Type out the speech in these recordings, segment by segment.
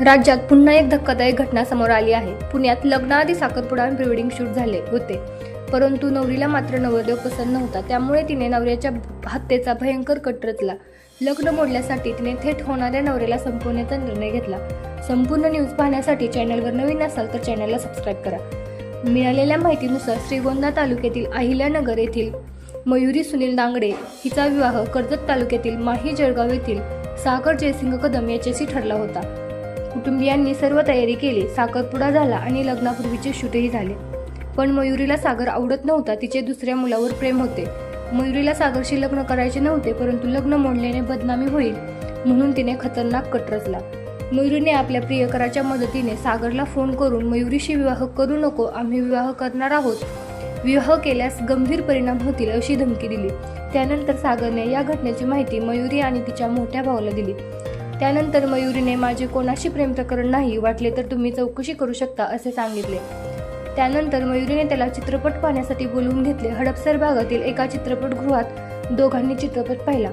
राज्यात पुन्हा एक धक्कादायक घटना समोर आली आहे. पुण्यात लग्नाआधी साखरपुडा प्रिवेडिंग शूट झाले होते. परंतु नवरीला मात्र नवरदेव पसंत नव्हता. त्यामुळे तिने नवऱ्याच्या हत्येचा भयंकर कट रचला. लग्न मोडल्यासाठी तिने थेट होणाऱ्या नवऱ्याला संपवण्याचा निर्णय घेतला. संपूर्ण न्यूज पाहण्यासाठी चॅनलवर नवीन असाल तर चॅनलला सबस्क्राईब करा. मिळालेल्या माहितीनुसार श्रीगोंदा तालुक्यातील अहिल्यानगर येथील मयुरी सुनील दांगडे हिचा विवाह कर्जत तालुक्यातील माही जळगाव येथील सागर जयसिंग कदम याच्याशी ठरला होता. कुटुंबियांनी सर्व तयारी केली साखरपुडा झाला आणि लग्नापूर्वीचे शूटही झाले. पण मयुरीला सागर आवडत नव्हता तिचे दुसऱ्या मुलावर प्रेम होते. मयुरीला सागरशी लग्न करायचे नव्हते परंतु लग्न मोडल्याने बदनामी होईल म्हणून तिने खतरनाक कट रचला. मयुरीने आपल्या प्रियकराच्या मदतीने सागरला फोन करून मयुरीशी विवाह करू नको आम्ही विवाह करणार आहोत. विवाह केल्यास गंभीर परिणाम होतील अशी धमकी दिली. त्यानंतर सागरने या घटनेची माहिती मयुरी आणि तिच्या मोठ्या भावाला दिली. त्यानंतर मयुरीने माझे कोणाशी प्रेम प्रकरण नाही वाटले तर तुम्ही चौकशी करू शकता असे सांगितले. त्यानंतर मयुरीने त्याला चित्रपट पाहण्यासाठी बोलवून घेतले. हडपसर भागातील एका चित्रपटगृहात दोघांनी चित्रपट पाहिला.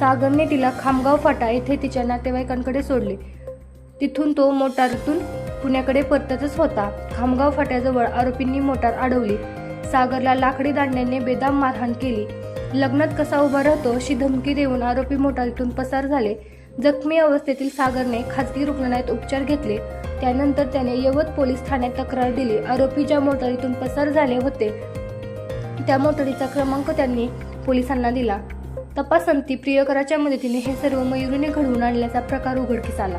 सागरने तिला खामगाव फाटा येथे तिच्या नातेवाईकांकडे सोडले. तिथून तो मोटारीतून पुण्याकडे परततच होता. खामगाव फाट्याजवळ आरोपींनी मोटार अडवली. सागरला लाकडी दांड्याने बेदाम मारहाण केली. लग्नात कसा उभा राहतो अशी धमकी देऊन आरोपी मोटारीतून पसार झाले. जखमी अवस्थेतील सागरने खाजगी रुग्णालयात उपचार घेतले. त्यानंतर त्याने यवत पोलीस ठाण्यात तक्रार दिली. आरोपी ज्या मोटारीतून पसार झाले होते. त्या मोटारीचा क्रमांक त्यांनी पोलिसांना दिला. तपासंती प्रियकराच्या मदतीने हे सर्व मयुरीने घडवून आणल्याचा प्रकार उघडकीस आला.